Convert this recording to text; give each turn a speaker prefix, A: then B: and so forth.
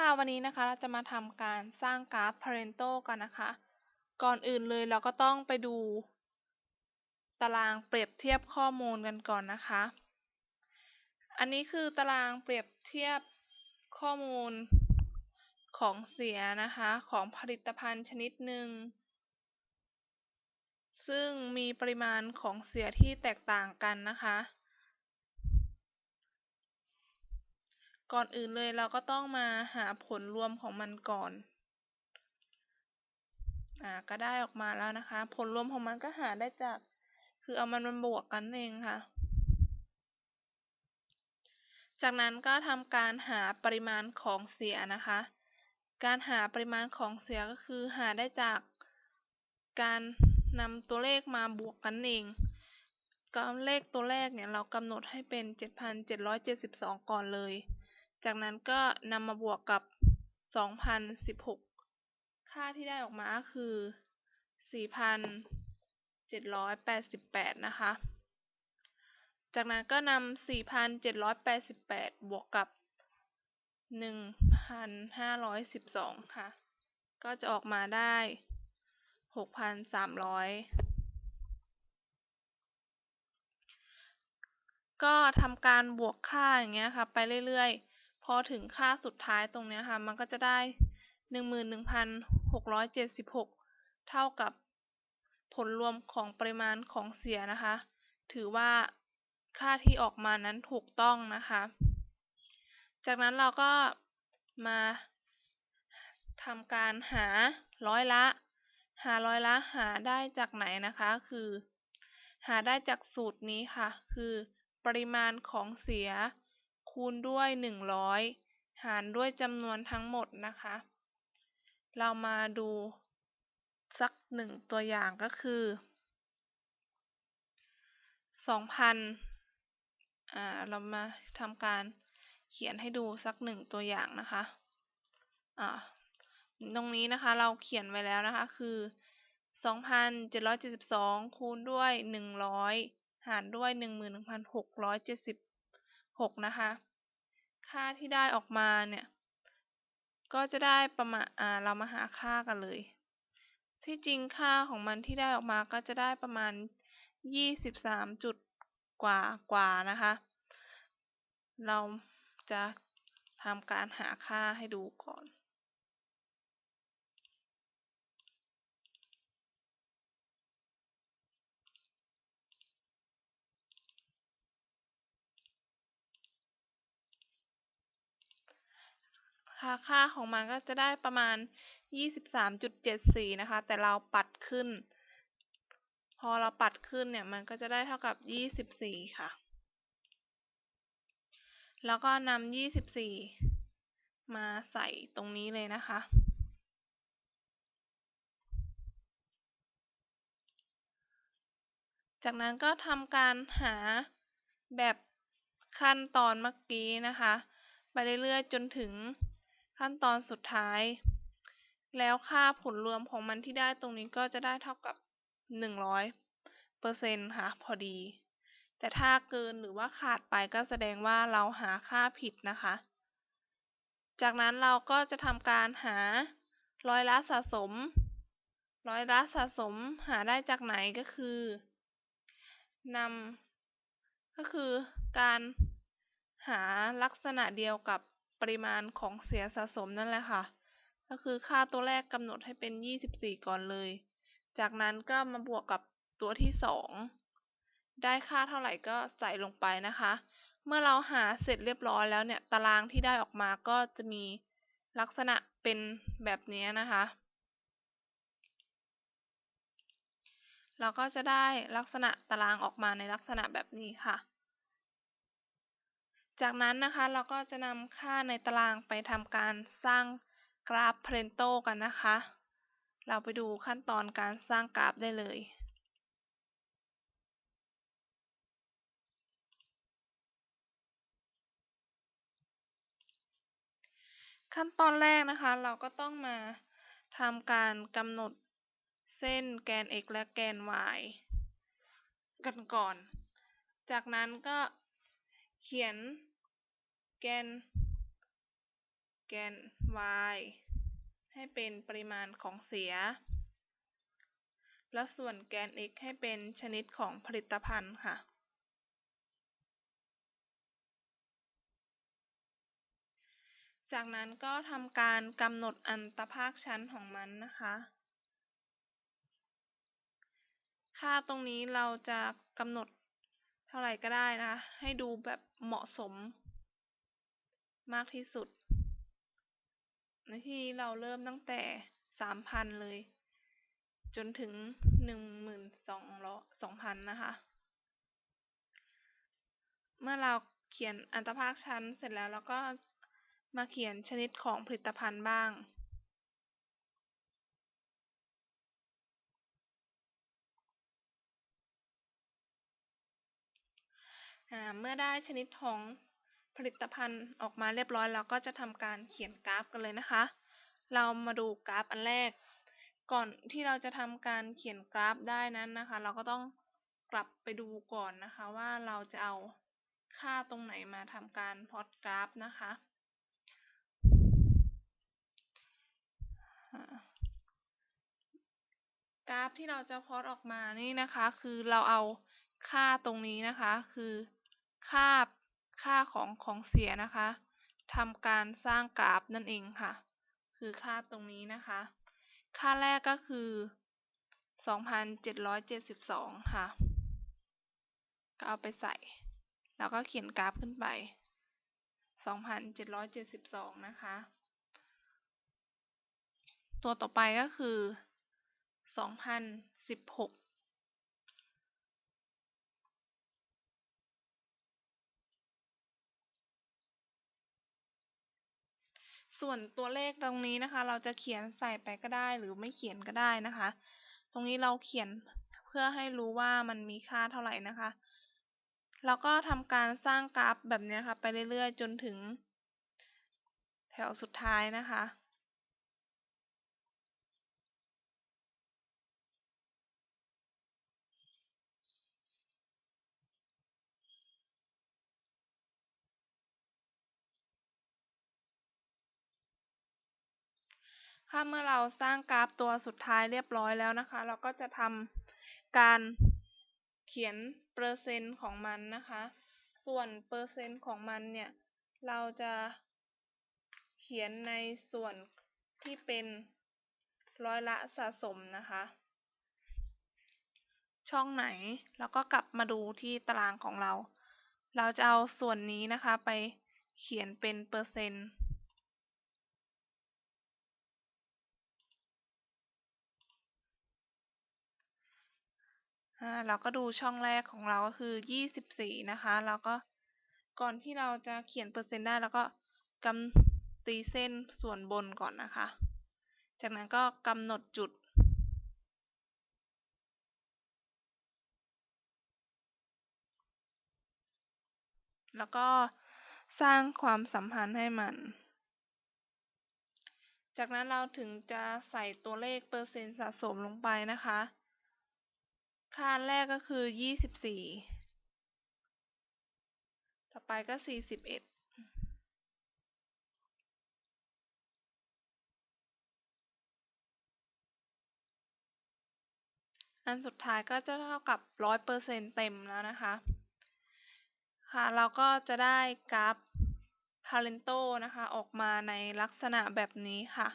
A: ค่ะวันนี้นะคะเราจะมาทำการสร้างกราฟ Parento กันนะคะ ก่อนอื่นเลยเราก็ต้องไปดู ตารางเปรียบเทียบข้อมูลกันก่อนนะคะ อันนี้คือตารางเปรียบเทียบข้อมูลของเสียนะคะของผลิตภัณฑ์ชนิดหนึ่ง ซึ่งมีปริมาณของเสียที่แตกต่างกันนะคะ ก่อนอื่นเลยเราก็ต้องมาหาผลรวมของมันก่อน อ่า ก็ได้ออกมาแล้วนะคะ ผลรวมของมันก็หาได้จาก คือเอามันมาบวกกันเองค่ะ จากนั้นก็ทำการหาปริมาณของเสียนะคะ การหาปริมาณของเสียก็คือหาได้จากการนำตัวเลขมาบวกกันเองก็เลขตัวแรกเนี่ยเรากำหนดให้เป็น 7,772 ก่อนเลย จากนั้นก็นำมาบวกกับ 2016 ค่าที่ได้ออกมาคือ 4,788 นะคะ จากนั้นก็นำ 4,788 บวกกับ 1,512 ค่ะ ก็จะออกมาได้ 6,300ก็ทำการบวกค่าอย่างเงี้ยค่ะ ไปเรื่อยๆ พอถึงค่าสุดท้ายตรงนี้ค่ะมันก็จะได้ 11,676 เท่ากับผลรวมของปริมาณของเสียนะคะ ถือว่าค่าที่ออกมานั้นถูกต้องนะคะ จากนั้นเราก็มาทำการหาร้อยละ หาร้อยละหาได้จากไหนนะคะ คือ หาได้จากสูตรนี้ค่ะ คือปริมาณของเสีย คูณด้วย 100 หารด้วยจำนวนทั้งหมดนะคะ เรามาดูสักหนึ่งตัวอย่างก็คือ2,000อ่าเรามาทำการเขียนให้ดูสักหนึ่งตัวอย่างนะคะอ่าตรงนี้นะคะเราเขียนไว้แล้วนะคะคือ 2,772 คูณด้วย 100 หารด้วย 11,676 นะคะ ค่าที่ได้ออกมาเนี่ย ก็จะได้ประมาณอ่าเรามาหาค่ากันเลย ที่จริงค่าของมันที่ได้ออกมาก็จะได้ประมาณ 23 จุดกว่ากว่านะคะ เราจะทำการหาค่าให้ดูก่อน ค่าของมันก็จะได้ประมาณ 23.74 นะคะ แต่เราปัดขึ้น พอเราปัดขึ้นเนี่ย มันก็จะได้เท่ากับ 24 ค่ะ แล้วก็นำ24 มาใส่ตรงนี้เลยนะคะจากนั้นก็ทำการหาแบบขั้นตอนเมื่อกี้นะคะ ไปเรื่อยๆจนถึง ขั้นตอนสุดท้าย แล้วค่าผลรวมของมันที่ได้ตรงนี้ก็จะได้เท่ากับ 100เปอร์เซ็นต์ค่ะพอดี แต่ถ้าเกินหรือว่าขาดไปก็แสดงว่าเราหาค่าผิดนะคะ จากนั้นเราก็จะทำการหาร้อยละสะสม ร้อยละสะสมหาได้จากไหนก็คือนำก็คือการหาลักษณะเดียวกับ ปริมาณของเสียสะสมนั่นแหละค่ะ ก็คือค่าตัวแรกกำหนดให้เป็น 24 ก่อนเลย จากนั้นก็มาบวกกับตัวที่ 2 ได้ค่าเท่าไหร่ก็ใส่ลงไปนะคะ เมื่อเราหาเสร็จเรียบร้อยแล้วเนี่ย ตารางที่ได้ออกมาก็จะมีลักษณะเป็นแบบนี้นะคะ เราก็จะได้ลักษณะตารางออกมาในลักษณะแบบนี้ค่ะ จากนั้นนะคะเราก็จะนำค่าในตารางไปทำการสร้างกราฟเพรนโตกันนะคะ เราไปดูขั้นตอนการสร้างกราฟได้เลยขั้นตอนแรกนะคะ เราก็ต้องมาทำการกำหนดเส้นแกน x และแกน y กันก่อน จากนั้นก็เขียน แกน แกน y ให้เป็นปริมาณของเสีย แล้วส่วนแกน x ให้เป็นชนิดของผลิตภัณฑ์ค่ะ จากนั้นก็ทำการกำหนดอันตภาคชั้นของมันนะคะ ค่าตรงนี้เราจะกำหนดเท่าไหร่ก็ได้นะ ให้ดูแบบเหมาะสม มากที่สุด ในที่เราเริ่มตั้งแต่3,000เลย จนถึง12,000นะคะ เมื่อเราเขียนอันตรภาคชั้นเสร็จแล้วเราก็มาเขียนชนิดของผลิตภัณฑ์บ้างเมื่อได้ชนิดของ ผลิตภัณฑ์ออกมาเรียบร้อยเราก็จะทำการเขียนกราฟกันเลยนะคะ เรามาดูกราฟอันแรก ก่อนที่เราจะทำการเขียนกราฟได้นั้นนะคะ เราก็ต้องกลับไปดูก่อนนะคะ ว่าเราจะเอาค่าตรงไหนมาทำการพอตกราฟนะคะกราฟที่เราจะพอตออกมานี่นะคะ คือเราเอาค่าตรงนี้นะคะ คือค่า ค่าของของเสียนะคะทำการสร้างกราฟนั่นเองค่ะ คือค่าตรงนี้นะคะ ค่าแรกก็คือ 2,772 ค่ะ ก็เอาไปใส่ แล้วก็เขียนกราฟขึ้นไป 2,772 นะคะ ตัวต่อไปก็คือ 2,016 ส่วนตัวเลขตรงนี้นะคะ เราจะเขียนใส่ไปก็ได้หรือไม่เขียนก็ได้นะคะ ตรงนี้เราเขียนเพื่อให้รู้ว่ามันมีค่าเท่าไหร่นะคะ แล้วก็ทำการสร้างกราฟแบบนี้ค่ะ ไปเรื่อยๆ จนถึง แถวสุดท้ายนะคะ ถ้าเมื่อเราสร้างกราฟตัวสุดท้ายเรียบร้อยแล้วนะคะ เราก็จะทำการเขียนเปอร์เซ็นต์ของมันนะคะ ส่วนเปอร์เซ็นต์ของมันเนี่ย เราจะเขียนในส่วนที่เป็นร้อยละสะสมนะคะ ช่องไหนแล้วก็กลับมาดูที่ตารางของเรา เราจะเอาส่วนนี้นะคะไปเขียนเป็นเปอร์เซ็นต์ เราก็ดูช่องแรกของเราก็คือ 24 นะคะแล้วก็ก่อนที่เราจะเขียนเปอร์เซ็นต์ได้แล้วก็กำตีเส้นส่วนบนก่อนนะคะ จากนั้นก็กำหนดจุด แล้วก็สร้างความสัมพันธ์ให้มัน จากนั้นเราถึงจะใส่ตัวเลขเปอร์เซ็นต์สะสมลงไปนะคะ ค่าแรกก็คือยี่สิบสี่ต่อไปก็สี่สิบเอ็ดอันสุดท้ายก็จะเท่ากับร้อยเปอร์เซ็นต์เต็มแล้วนะคะ ค่ะ เราก็จะได้กราฟ Parento นะคะ ออกมาในลักษณะแบบนี้ค่ะ